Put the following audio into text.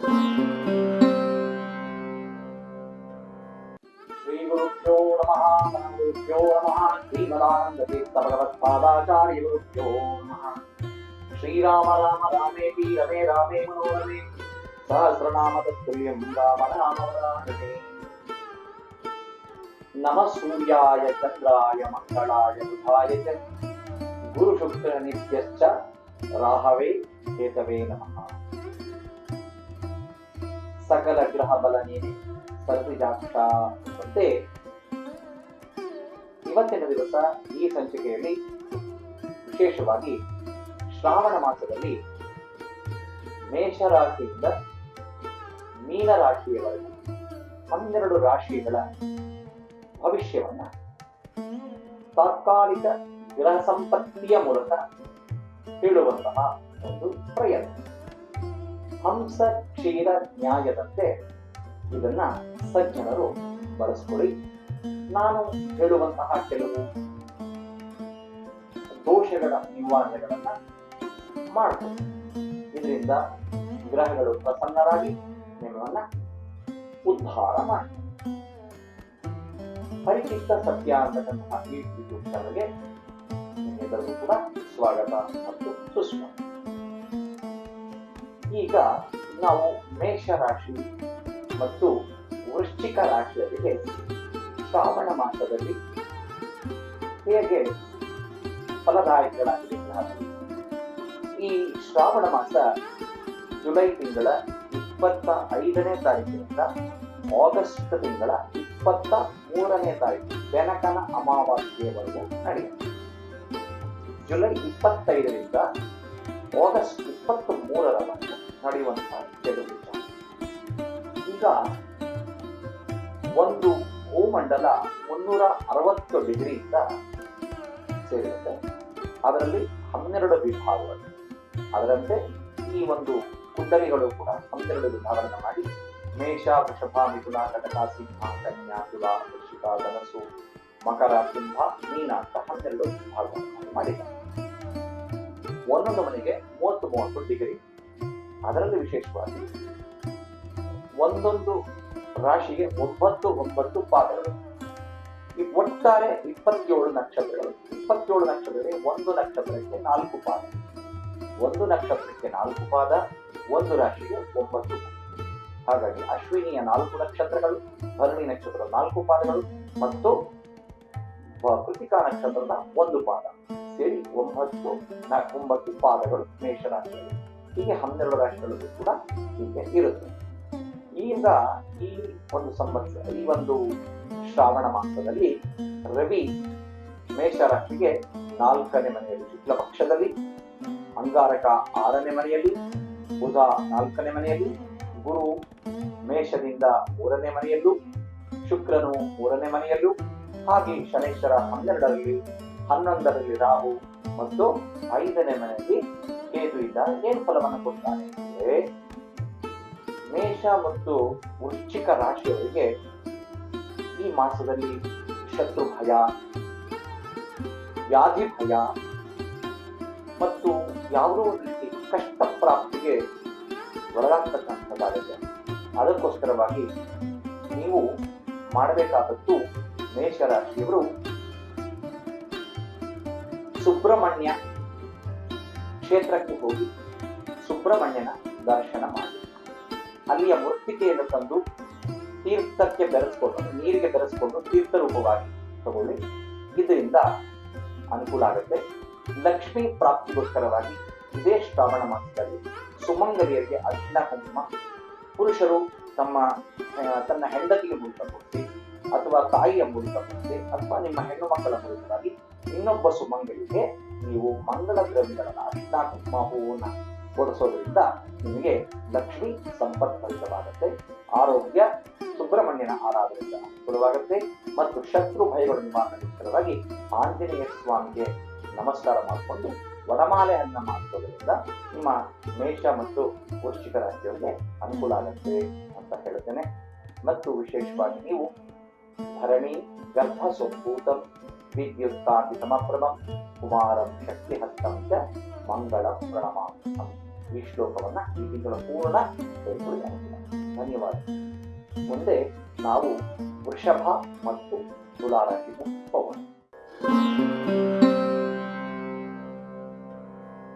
श्रीमदानन्दतीर्थभगवत्पादाचार्यगुरुभ्यो नमः श्रीराम राम रामेऽपि रमे रामे मनोरमे सहस्रनामतत्तुल्यं रामनामवराजते नमः सूर्याय चन्द्राय मङ्गलाय बुधाय च गुरुशुक्रनित्यश्च राहवे केतवे नमः ಸಕಲ ಗ್ರಹ ಬಲ ನೀನೆ ಮತ್ತೆ ಇವತ್ತಿನ ದಿವಸ ಈ ಸಂಚಿಕೆಯಲ್ಲಿ ವಿಶೇಷವಾಗಿ ಶ್ರಾವಣ ಮಾಸದಲ್ಲಿ ಮೇಷರಾಶಿಯಿಂದ ಮೀನರಾಶಿಯವರೆಗೂ ಹನ್ನೆರಡು ರಾಶಿಗಳ ಭವಿಷ್ಯವನ್ನ ತಾತ್ಕಾಲಿಕ ಗ್ರಹ ಸಂಪತ್ತಿಯ ಮೂಲಕ ಹೇಳುವಂತಹ ಒಂದು ಪ್ರಯತ್ನ. ಹಂಸ ಕ್ಷೀರ ನ್ಯಾಯದಂತೆ ಇದನ್ನ ಸಜ್ಜನರು ಬಳಸ್ಕೊಳ್ಳಿ. ನಾನು ಹೇಳುವಂತಹ ಕೆಲವು ದೋಷಗಳ ನಿವಾರಣೆಗಳನ್ನ ಮಾಡ್ತೀನಿ. ಇದರಿಂದ ಗ್ರಹಗಳು ಪ್ರಸನ್ನರಾಗಿ ನಿಮ್ಮನ್ನ ಉದ್ಧಾರ ಮಾಡಿ ಪರಿಚಿತ್ತ ಸತ್ಯ ಅಂತಕ್ಕಂತಹ ಈ ಯೂಟ್ಯೂಬ್ ಚಾನಲ್ಗೆ ಕೂಡ ಸ್ವಾಗತ ಮತ್ತು ಸುಸ್ವಾಗತ. ಈಗ ನಾವು ಮೇಷ ರಾಶಿ ಮತ್ತು ವೃಶ್ಚಿಕ ರಾಶಿಯವರಿಗೆ ಶ್ರಾವಣ ಮಾಸದಲ್ಲಿ ಹೇಗೆ ಫಲದಾಯಕಗಳಾಗಿದೆ ಗ್ರಹಗಳು? ಈ ಶ್ರಾವಣ ಮಾಸ ಜುಲೈ ತಿಂಗಳ ಇಪ್ಪತ್ತ ಐದನೇ ತಾರೀಕಿನಿಂದ ಆಗಸ್ಟ್ ತಿಂಗಳ ಇಪ್ಪತ್ತ ಮೂರನೇ ತಾರೀಕು ಬೆನಕನ ಅಮಾವಾಸ್ಯೆಯವರೆಗೂ ನಡೆಯುತ್ತೆ ಜುಲೈ ಇಪ್ಪತ್ತೈದರಿಂದ ಆಗಸ್ಟ್ ಇಪ್ಪತ್ತ್ ಮೂರರವರೆಗೆ ನಡೆಯುವಂತಹ ಕೆಲವು ಈಗ ಒಂದು ಭೂಮಂಡಲ ಮುನ್ನೂರ ಅರವತ್ತು ಡಿಗ್ರಿಯಿಂದ ಸೇರಿರುತ್ತೆ. ಅದರಲ್ಲಿ ಹನ್ನೆರಡು ವಿಭಾಗಗಳು. ಅದರಂತೆ ಈ ಒಂದು ಕುಂಡಲಿಗಳು ಕೂಡ ಹನ್ನೆರಡು ವಿಭಾಗಗಳನ್ನು ಮಾಡಿ, ಮೇಷ, ವೃಷಭ, ಮಿಥುನ, ಕಟಕ, ಸಿಂಹ, ಕನ್ಯಾ, ತುಲಾ ವೃಷಿಕ ಧನಸು ಮಕರ, ಸಿಂಹ, ಮೀನ ಅಂತ ಹನ್ನೆರಡು ವಿಭಾಗಗಳನ್ನು ಮಾಡಿದ್ದಾರೆ ಒಂದೊಂದು ಮನೆಗೆ ಮೂವತ್ತು ಮೂವತ್ತು ಡಿಗ್ರಿ. ಅದರಲ್ಲಿ ವಿಶೇಷವಾಗಿ ಒಂದೊಂದು ರಾಶಿಗೆ ಒಂಬತ್ತು ಒಂಬತ್ತು ಪಾದಗಳು. ಈ ಒಟ್ಟಾರೆ ಇಪ್ಪತ್ತೇಳು ನಕ್ಷತ್ರಗಳು. ಇಪ್ಪತ್ತೇಳು ನಕ್ಷತ್ರಗಳಿಗೆ ಒಂದು ನಕ್ಷತ್ರಕ್ಕೆ ನಾಲ್ಕು ಪಾದ. ಒಂದು ನಕ್ಷತ್ರಕ್ಕೆ ನಾಲ್ಕು ಪಾದ, ಒಂದು ರಾಶಿಗೆ ಒಂಬತ್ತು ಹಾಗಾಗಿ ಅಶ್ವಿನಿಯ ನಾಲ್ಕು ನಕ್ಷತ್ರಗಳು ಭರಣಿ ನಕ್ಷತ್ರದ ನಾಲ್ಕು ಪಾದಗಳು ಮತ್ತು ಕೃತಿಕಾ ನಕ್ಷತ್ರದ ಒಂದು ಪಾದ. ಸೇರಿ ಒಂಬತ್ತು ಒಂಬತ್ತು ಪಾದಗಳು ಮೇಷರಾಶಿಯಲ್ಲಿ. ಹೀಗೆ ಹನ್ನೆರಡು ರಾಶಿಗಳಲ್ಲೂ ಕೂಡ ಹೀಗೆ ಇರುತ್ತೆ. ಈಗ ಈ ಒಂದು ಸಂವತ್ಸರ ಈ ಒಂದು ಶ್ರಾವಣ ಮಾಸದಲ್ಲಿ ರವಿ ಮೇಷರಾಶಿಗೆ ನಾಲ್ಕನೇ ಮನೆಯಲ್ಲಿ ಶುಕ್ಲ ಪಕ್ಷದಲ್ಲಿ, ಅಂಗಾರಕ ಆರನೇ ಮನೆಯಲ್ಲಿ, ಬುಧ ನಾಲ್ಕನೇ ಮನೆಯಲ್ಲಿ, ಗುರು ಮೇಷದಿಂದ ಮೂರನೇ ಮನೆಯಲ್ಲೂ, ಶುಕ್ರನು ಮೂರನೇ ಮನೆಯಲ್ಲೂ, ಹಾಗೆ ಶನೇಶ್ವರ ಹನ್ನೆರಡರಲ್ಲಿ, ಹನ್ನೊಂದರಲ್ಲಿ ರಾಹು ಮತ್ತು ಐದನೇ ಮನೆಯಲ್ಲಿ ಕೇತು ಇದ್ದಾಗ ಏನು ಫಲವನ್ನು ಕೊಡ್ತಾನೆ ಅಂದರೆ ಮೇಷ ಮತ್ತು ವೃಶ್ಚಿಕ ರಾಶಿಯವರಿಗೆ ಈ ಮಾಸದಲ್ಲಿ ಶತ್ರು ಭಯ, ವ್ಯಾಧಿ ಭಯ ಮತ್ತು ಯಾವುದೋ ಒಂದು ರೀತಿ ಕಷ್ಟ ಪ್ರಾಪ್ತಿಗೆ ಒಳಗಾಗ್ತಕ್ಕಂಥದ್ದಾಗುತ್ತೆ ಅದಕ್ಕೋಸ್ಕರವಾಗಿ ನೀವು ಮಾಡಬೇಕಾದದ್ದು ಮೇಷರಾಶಿಯವರು ಸುಬ್ರಹ್ಮಣ್ಯ ಕ್ಷೇತ್ರಕ್ಕೆ ಹೋಗಿ ಸುಬ್ರಹ್ಮಣ್ಯನ ದರ್ಶನ ಮಾಡಿ. ಅಲ್ಲಿಯ ಮೃತ್ತಿಕೆಯನ್ನು ತಂದು ತೀರ್ಥಕ್ಕೆ ಬೆರೆಸ್ಕೊಂಡು, ನೀರಿಗೆ ಬೆರೆಸ್ಕೊಂಡು ತೀರ್ಥ ರೂಪವಾಗಿ ತಗೊಳ್ಳಿ. ಇದರಿಂದ ಅನುಕೂಲ ಆಗುತ್ತೆ. ಲಕ್ಷ್ಮೀ ಪ್ರಾಪ್ತಿಗೋಸ್ಕರವಾಗಿ ಇದೇ ಶ್ರಾವಣ ಮಾಸದಲ್ಲಿ ಸುಮಂಗಲಿಯರಿಗೆ ಅರ್ಶಿನ ಕುಂಕುಮ. ಪುರುಷರು ತಮ್ಮ ತನ್ನ ಹೆಂಡತಿಗೆ ಮೂಲಕ ಕೊಡಿಸಿ ಅಥವಾ ತಾಯಿಯ ಮೂಲಕ ಕೊಡಿಸಿ ಅಥವಾ ನಿಮ್ಮ ಹೆಣ್ಣು ಮಕ್ಕಳ ಮೂಲಕವಾಗಿ ಇನ್ನೊಬ್ಬ ಸುಮಂಗಲಿಗೆ ನೀವು ಮಂಗಳ ದ್ರವ್ಯಗಳನ್ನು ಅರ್ಶಿನ ಹೂವನ್ನು ಕೊಡಿಸೋದ್ರಿಂದ ನಿಮಗೆ ಲಕ್ಷ್ಮಿ ಸಂಪತ್ಭರಿತವಾಗುತ್ತೆ ಆರೋಗ್ಯ, ಸುಬ್ರಹ್ಮಣ್ಯನ ಆರಾಧನೆಯಿಂದ ಅನುಕೂಲವಾಗುತ್ತೆ ಮತ್ತು ಶತ್ರು ಭಯಗಳು ನಿವಾರಣೆಗೋಸ್ಕರವಾಗಿ ಆಂಜನೇಯ ಸ್ವಾಮಿಗೆ ನಮಸ್ಕಾರ ಮಾಡಿಕೊಂಡು ವನಮಾಲೆಯನ್ನ ಮಾಡಿಸೋದ್ರಿಂದ ನಿಮ್ಮ ಮೇಷ ಮತ್ತು ವೃಶ್ಚಿಕ ರಾಶಿಯವರಿಗೆ ಅನುಕೂಲ ಆಗುತ್ತೆ ಅಂತ ಹೇಳ್ತೇನೆ. ಮತ್ತು ವಿಶೇಷವಾಗಿ ನೀವು ಭರಣಿ, ಗರ್ಭ ಸಂಭೂತಂ ವಿದ್ಯುತ್ತಾರ್ತಿ ಸಮಪ್ರಭಂ ಕುಮಾರಂ ಶಕ್ತಿಹಸ್ತಂ ಚ ಮಂಗಳ ಪ್ರಣಮಾರ್ಥಂ ಈ ಶ್ಲೋಕವನ್ನು ಈ ತಿಂಗಳ ಪೂರ್ಣ ಧನ್ಯವಾದ. ಮುಂದೆ ನಾವು ವೃಷಭ ಮತ್ತು ತುಲಾರಾಶಿಗೆ ಹೋಗೋಣ